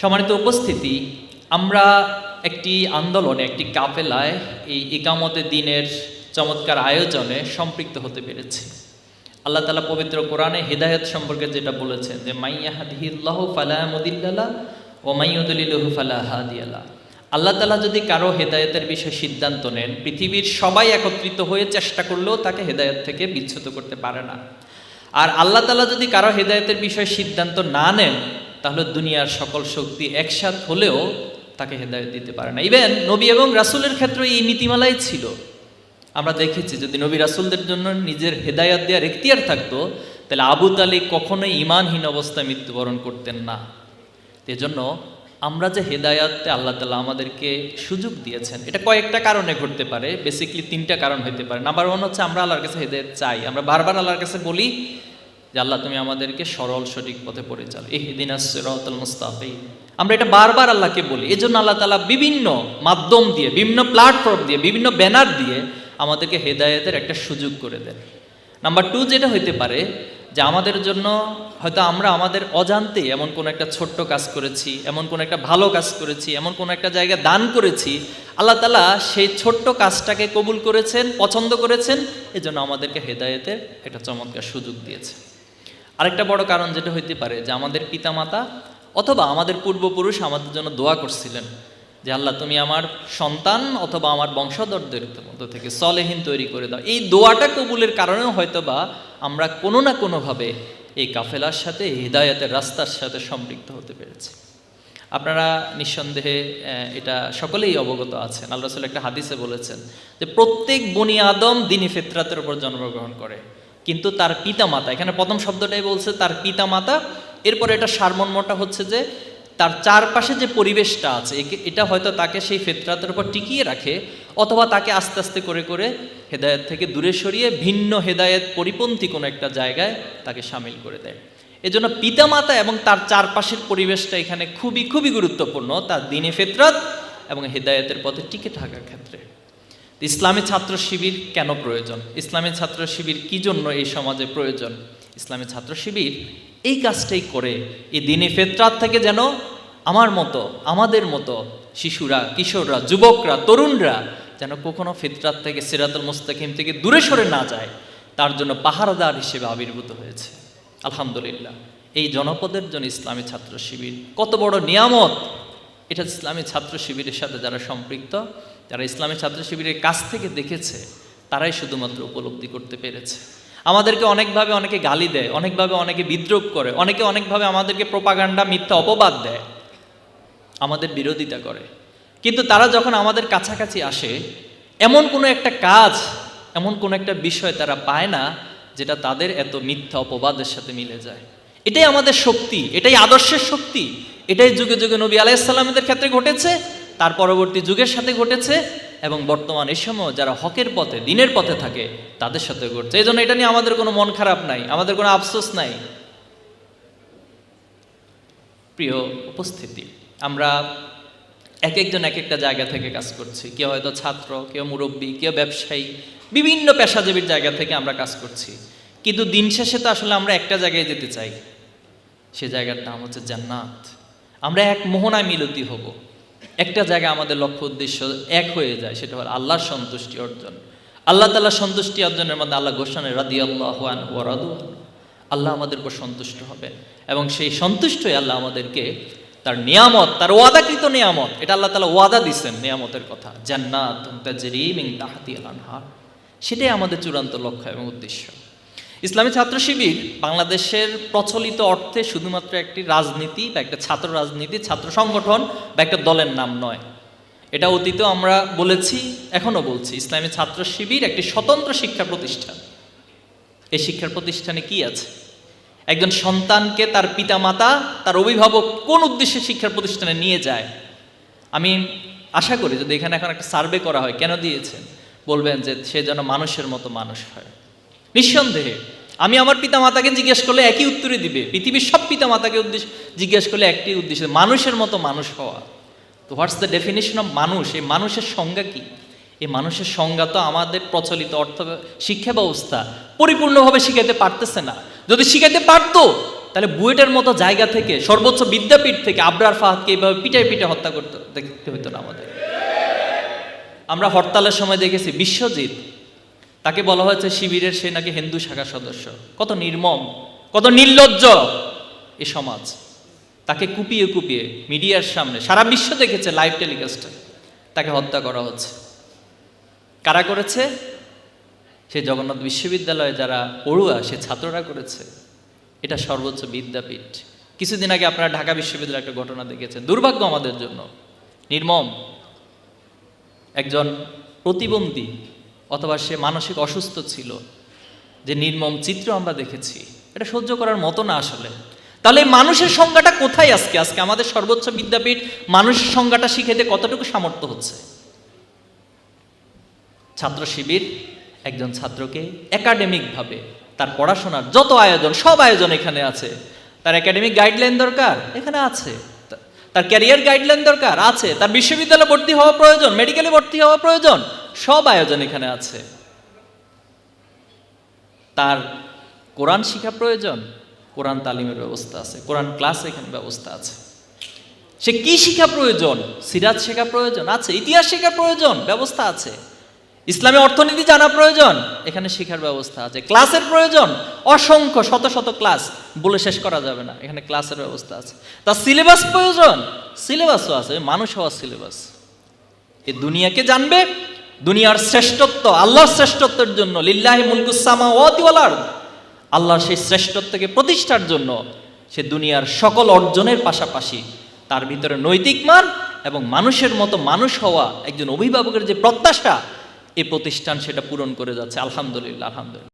সম্মানিত উপস্থিতি, আমরা একটি আন্দোলনে, একটি কাফেলায় এই একামতে দিনের চমৎকার আয়োজনে সম্পৃক্ত হতে পেরেছি। আল্লাহ তালা পবিত্র কোরআনে হেদায়ত সম্পর্কে যেটা বলেছেন যে মাইয়া হাদিল্লাহ ফালাহ মদিল্লা ও মাইয়ুদুলিল্লাহ ফালাহ হাদিয়াল্লাহ আল্লাহ তালা যদি কারও হেদায়তের বিষয়ে সিদ্ধান্ত নেন, পৃথিবীর সবাই একত্রিত হয়ে চেষ্টা করলেও তাকে হেদায়ত থেকে বিচ্যুত করতে পারে না। আর আল্লাহ তালা যদি কারও হেদায়তের বিষয়ে সিদ্ধান্ত না নেন তাহলে দুনিয়ার সকল শক্তি একসাথ হলেও তাকে হেদায়ত দিতে পারে না। ইভেন নবী এবং রাসুলের ক্ষেত্রে এই নীতিমালাই ছিল। আমরা দেখেছি, যদি নবী রাসুলদের জন্য নিজের হেদায়াত দেওয়ার এখতিয়ার থাকতো, তাহলে আবু তালিক কখনোই ইমানহীন অবস্থায় মৃত্যুবরণ করতেন না। এজন্য আমরা যে হেদায়াতে আল্লাহ তালা আমাদেরকে সুযোগ দিয়েছেন, এটা কয়েকটা কারণে ঘটতে পারে। বেসিকলি তিনটা কারণ হতে পারে। নাম্বার ওয়ান হচ্ছে আমরা আল্লাহর কাছে হেদায়ত চাই। আমরা বারবার আল্লাহর কাছে বলি যে আল্লাহ তুমি আমাদেরকে সরল, সঠিক পথে পরিচাল এই দিন আসছে রহতুল মুস্তাফি আমরা এটা বারবার আল্লাহকে বলি। এই জন্য আল্লাহ তালা বিভিন্ন মাধ্যম দিয়ে, বিভিন্ন প্ল্যাটফর্ম দিয়ে, বিভিন্ন ব্যানার দিয়ে আমাদেরকে হেদায়েতের একটা সুযোগ করে দেন। নাম্বার টু যেটা হইতে পারে যে আমাদের জন্য হয়তো আমরা আমাদের অজান্তে এমন কোনো একটা ছোট্ট কাজ করেছি, এমন কোনো একটা ভালো কাজ করেছি, এমন কোনো একটা জায়গায় দান করেছি, আল্লাহ তালা সেই ছোট্ট কাজটাকে কবুল করেছেন, পছন্দ করেছেন, এজন্য আমাদেরকে হেদায়েতের একটা চমৎকার সুযোগ দিয়েছে আরেকটা বড় কারণ যেটা হইতে পারে যে আমাদের পিতামাতা অথবা আমাদের পূর্বপুরুষ আমাদের জন্য দোয়া করছিলেন যে, আল্লাহ, তুমি আমার সন্তান অথবা আমার বংশধরদের মধ্য থেকে সলেহীন তৈরি করে দাও। এই দোয়াটা কবুলের কারণেও হয়তো বা আমরা কোনো না কোনোভাবে এই কাফেলার সাথে হৃদায়তের রাস্তার সাথে সম্পৃক্ত হতে পেরেছি। আপনারা নিঃসন্দেহে এটা সকলেই অবগত আছেন। আল্লাহ রসুল একটা হাদিসে বলেছেন যে, প্রত্যেক বনি আদম দিনী ফিতরাতের উপর জন্মগ্রহণ করে। কিন্তু তার পিতা মাতা এখানে প্রথম শব্দটাই বলছে তার পিতা মাতা এরপরে এটা সারমর্মটা হচ্ছে যে তার চারপাশে যে পরিবেশটা আছে এটা হয়তো তাকে সেই ফেতরাতের উপর টিকিয়ে রাখে, অথবা তাকে আস্তে আস্তে করে করে হেদায়েত থেকে দূরে সরিয়ে ভিন্ন হেদায়েত পরিপন্থী কোনো একটা জায়গায় তাকে সামিল করে দেয়। এজন্য পিতামাতা এবং তার চারপাশের পরিবেশটা এখানে খুবই খুবই গুরুত্বপূর্ণ, তার দিনে ফেতরাত এবং হেদায়েতের পথে টিকে থাকার ক্ষেত্রে। ইসলামী ছাত্র শিবির কেন প্রয়োজন? ইসলামী ছাত্র শিবির কি জন্য এই সমাজে প্রয়োজন? ইসলামী ছাত্র শিবির এই কাজটাই করে এই দিনে ফেতরাত থেকে যেন আমার মতো, আমাদের মতো শিশুরা, কিশোররা, যুবকরা, তরুণরা যেন কখনো ফিতরাত থেকে সিরাতুল মুস্তাকিম থেকে দূরে সরে না যায়, তার জন্য পাহারাদার হিসেবে আবির্ভূত হয়েছে। আলহামদুলিল্লাহ, এই জনপদের জন্য ইসলামী ছাত্র শিবির কত বড় নিয়ামত। এটা ইসলামী ছাত্র শিবিরের সাথে যারা সম্পৃক্ত যারা ইসলামী ছাত্র শিবিরের কাছ থেকে দেখেছে, তারাই শুধুমাত্র উপলব্ধি করতে পেরেছে। আমাদেরকে অনেকভাবে অনেকে গালি দেয়, অনেকভাবে অনেকে বিদ্রোপ করে, অনেকে অনেকভাবে আমাদেরকে প্রপাগান্ডা মিথ্যা অপবাদ দেয়। আমাদের বিরোধিতা করে। কিন্তু তারা যখন আমাদের কাছাকাছি আসে, এমন কোনো একটা কাজ, এমন কোনো একটা বিষয় তারা পায় না, যেটা তাদের এত মিথ্যা অপবাদের সাথে মিলে যায়। এটাই আমাদের শক্তি, এটাই আদর্শের শক্তি। এটাই যুগে যুগে নবী আলাইসাল্লামদের ক্ষেত্রে ঘটেছে। তার পরবর্তী যুগের সাথে ঘটেছে এবং বর্তমান এই সময় যারা হকের পথে, দিনের পথে থাকে, তাদের সাথে ঘটছে। এই জন্য এটা নিয়ে আমাদের কোনো মন খারাপ নাই, আমাদের কোনো আফসোস নাই। প্রিয় উপস্থিতি, আমরা এক একজন এক একটা জায়গা থেকে কাজ করছি। কেউ হয়তো ছাত্র, কেউ মুরব্বী, কেউ ব্যবসায়ী, বিভিন্ন পেশাজীবীর জায়গা থেকে আমরা কাজ করছি। কিন্তু দিন শেষে তো আসলে আমরা একটা জায়গায় যেতে চাই। সে জায়গার নাম হচ্ছে জান্নাত। আমরা এক মোহনায় মিলতি হব। একটা জায়গায় আমাদের লক্ষ্য উদ্দেশ্য এক হয়ে যায়, সেটা হল আল্লাহর সন্তুষ্টি অর্জন। আল্লাহ তাল্লাহ সন্তুষ্টি অর্জনের মধ্যে আল্লাহ ঘোষণা রাদি আল্লাহ আল্লাহ আমাদের উপর সন্তুষ্ট হবে এবং সেই সন্তুষ্টই আল্লাহ আমাদেরকে তার নিয়ামত, তার ওয়াদাকৃত নিয়ামত, এটা আল্লাহ তালা ওয়াদা দিচ্ছেন নিয়ামতের কথা। জান্নাত তাজরিমিং তাহাতি সেটাই আমাদের চূড়ান্ত লক্ষ্য এবং উদ্দেশ্য। ইসলামী ছাত্র শিবির বাংলাদেশের প্রচলিত অর্থে শুধুমাত্র একটি রাজনীতি বা একটা ছাত্র রাজনীতি, ছাত্র সংগঠন বা একটা দলের নাম নয়। এটা অতীতেও আমরা বলেছি, এখনও বলছি, ইসলামী ছাত্র শিবির একটি স্বতন্ত্র শিক্ষা প্রতিষ্ঠান। এই শিক্ষার প্রতিষ্ঠানে কি আছে? একজন সন্তানকে তার পিতামাতা, তার অভিভাবক কোন উদ্দেশ্যে শিক্ষার প্রতিষ্ঠানে নিয়ে যায়? আমি আশা করি যদি এখানে এখন একটা সার্ভে করা হয়, কেন দিয়েছেন? বলবেন যে সে যেন মানুষের মতো মানুষ হয়। নিঃসন্দেহে, আমি আমার পিতামাতাকে জিজ্ঞেস করলে একই উত্তরই দিবে। পৃথিবীর সব পিতামাতাকে উদ্দেশ্য জিজ্ঞেস করলে একটি উদ্দেশ্য, মানুষের মতো মানুষ হওয়া। তো হোয়াটস দ্য ডেফিনেশন অফ মানুষ? এই মানুষের সংজ্ঞা কি? এই মানুষের সংজ্ঞা তো আমাদের প্রচলিত অর্থ, শিক্ষা ব্যবস্থা পরিপূর্ণভাবে শিখাইতে পারতেছে না। যদি শিখাইতে পারতো, তাহলে বুয়েটের মতো জায়গা থেকে, সর্বোচ্চ বিদ্যাপীঠ থেকে আবরার ফাহাদকে এইভাবে পিটাই পিটে হত্যা করতে, দেখতে হতো না আমাদের। আমরা হরতালের সময় দেখেছি, বিশ্বজিৎ তাকে বলা হয়েছে শিবিরের সে নাকি হিন্দু শাখার সদস্য। কত নির্মম, কত নির্লজ্জ এ সমাজ। তাকে কুপিয়ে কুপিয়ে মিডিয়ার সামনে সারা বিশ্ব দেখেছে লাইভ টেলিকাস্টে তাকে হত্যা করা হচ্ছে। কারা করেছে? সে জগন্নাথ বিশ্ববিদ্যালয়ে যারা পড়ুয়া, সে ছাত্ররা করেছে। এটা সর্বোচ্চ বিদ্যাপীঠ। কিছুদিন আগে আপনারা ঢাকা বিশ্ববিদ্যালয়ে একটা ঘটনা দেখেছেন। দুর্ভাগ্য আমাদের জন্য। নির্মম, একজন প্রতিবন্ধী অথবা সে মানসিক অসুস্থ ছিল, যে নির্মম চিত্র আমরা দেখেছি, এটা সহ্য করার মতো না আসলে। তাহলে মানুষের সংজ্ঞাটা কোথায় আজকে? আজকে আমাদের সর্বোচ্চ বিদ্যাপীঠ মানুষের সংজ্ঞাটা শিখেতে কতটুকু সামর্থ্য হচ্ছে? ছাত্র শিবির, একজন ছাত্রকে একাডেমিকভাবে তার পড়াশোনার যত আয়োজন, সব আয়োজন এখানে আছে। তার একাডেমিক গাইডলাইন দরকার? এখানে আছে। তার ক্যারিয়ার গাইডলাইন দরকার, আছে। তার বিশ্ববিদ্যালয়ে ভর্তি হওয়া প্রয়োজন মেডিকেলে ভর্তি হওয়া প্রয়োজন, সব আয়োজন এখানে আছে। তার কোরআন শিক্ষা প্রয়োজন, কোরআন তালিমের ব্যবস্থা আছে, কোরআন ক্লাস এখানে ব্যবস্থা আছে। সে কি শিক্ষা প্রয়োজন? সিরাজ শেখা প্রয়োজন, আছে। ইতিহাস শেখা প্রয়োজন, ব্যবস্থা আছে। ইসলামী অর্থনীতি জানা প্রয়োজন। এখানে শেখার ব্যবস্থা আছে। ক্লাসের প্রয়োজন। অসংখ্য, শত শত ক্লাস। বলে শেষ করা যাবে না। এখানে ক্লাসের ব্যবস্থা আছে। তার সিলেবাস প্রয়োজন। সিলেবাসও আছে। মানুষ হওয়ার সিলেবাস। এ দুনিয়াকে জানবে। দুনিয়ার শ্রেষ্ঠত্ব, আল্লাহর শ্রেষ্ঠত্বের জন্য। লিল্লাহি মুলকুসামা ওয়াতিওয়ালার আল্লাহর সেই শ্রেষ্ঠত্বকে প্রতিষ্ঠার জন্য সে দুনিয়ার সকল অর্জনের পাশাপাশি তার ভিতরে নৈতিক মান এবং মানুষের মতো মানুষ হওয়া একজন অভিভাবকের যে প্রত্যাশা এই প্রতিষ্ঠান সেটা পূরণ করে যাচ্ছে। আলহামদুলিল্লাহ আলহামদুলিল্লাহ।